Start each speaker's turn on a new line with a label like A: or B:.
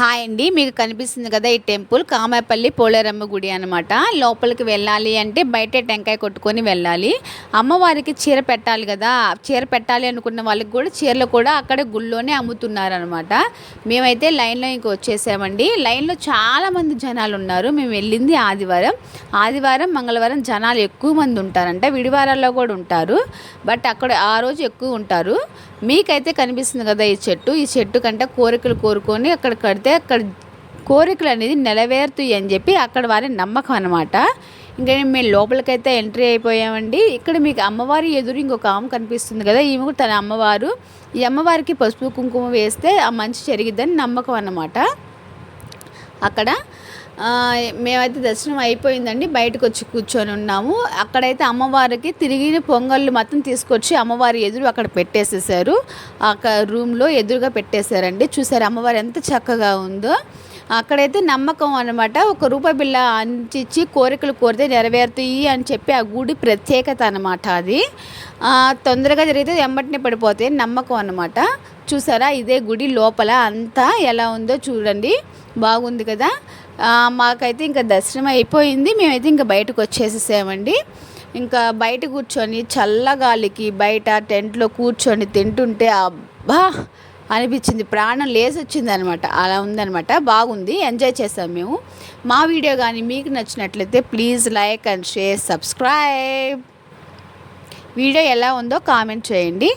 A: Hi అండి. మీకు కనిపిస్తుంది కదా ఈ టెంపుల్? కామాపల్లి పోలేరమ్మ గుడి అనమాట లోపలికి వెళ్ళాలి అంటే బయట టెంకాయ కొట్టుకొని వెళ్ళాలి. అమ్మవారికి చీర పెట్టాలి కదా. చీర పెట్టాలి అనుకున్న వాళ్ళకి కూడా చీరలు కూడా అక్కడ గుళ్ళోనే అమ్ముతున్నారు అనమాట మేమైతే లైన్లో ఇంక వచ్చేసామండి. లైన్లో చాలామంది జనాలు ఉన్నారు. మేము వెళ్ళింది ఆదివారం. ఆదివారం మంగళవారం జనాలు ఎక్కువ మంది ఉంటారంట. విడివారాల్లో కూడా ఉంటారు. బట్ అక్కడ ఆ రోజు ఎక్కువ ఉంటారు. మీకైతే కనిపిస్తుంది కదా ఈ చెట్టు. ఈ చెట్టు కంటే కోరికలు కోరుకొని అక్కడ కడితే అక్కడ కోరికలు అనేది నెరవేరుతాయి అని చెప్పి అక్కడ వారి నమ్మకం అనమాట ఇంకా మేము లోపలికైతే ఎంట్రీ అయిపోయామండి. ఇక్కడ మీకు అమ్మవారి ఎదురు ఇంకొక ఆమె కనిపిస్తుంది కదా ఈమె కూడా తన అమ్మవారు. ఈ అమ్మవారికి పసుపు కుంకుమ వేస్తే ఆ మంచి జరిగిద్దని నమ్మకం అన్నమాట. అక్కడ. మేమైతే దర్శనం అయిపోయిందండి. బయటకు వచ్చి కూర్చొని ఉన్నాము. అక్కడైతే అమ్మవారికి తిరిగి పొంగళ్ళు మొత్తం తీసుకొచ్చి అమ్మవారి ఎదురు అక్కడ పెట్టేసేసారు. అక్కడ రూమ్లో ఎదురుగా పెట్టేశారండి. చూసారు అమ్మవారు ఎంత చక్కగా ఉందో. అక్కడైతే నమ్మకం అనమాట ఒక రూపాయి బిళ్ళ అంటించి కోరికలు కోరితే నెరవేరుతాయి అని చెప్పి ఆ గుడి ప్రత్యేకత అనమాట అది. తొందరగా జరిగితే ఎంబటినే పడిపోతాయి నమ్మకం అనమాట చూసారా? ఇదే గుడి లోపల అంతా ఎలా ఉందో చూడండి. బాగుంది కదా? మాకైతే ఇంకా దర్శనం అయిపోయింది. మేమైతే ఇంకా బయటకు వచ్చేసేసామండి. ఇంకా బయట కూర్చొని చల్లగాలికి బయట టెంట్లో కూర్చొని తింటుంటే అబ్బా! అనిపించింది. ప్రాణం లేసి వచ్చింది అనమాట అలా ఉందనమాట. బాగుంది. ఎంజాయ్ చేసాం మేము. మా వీడియో కానీ మీకు నచ్చినట్లయితే please like and share subscribe. Video ఎలా ఉందో కామెంట్ చేయండి.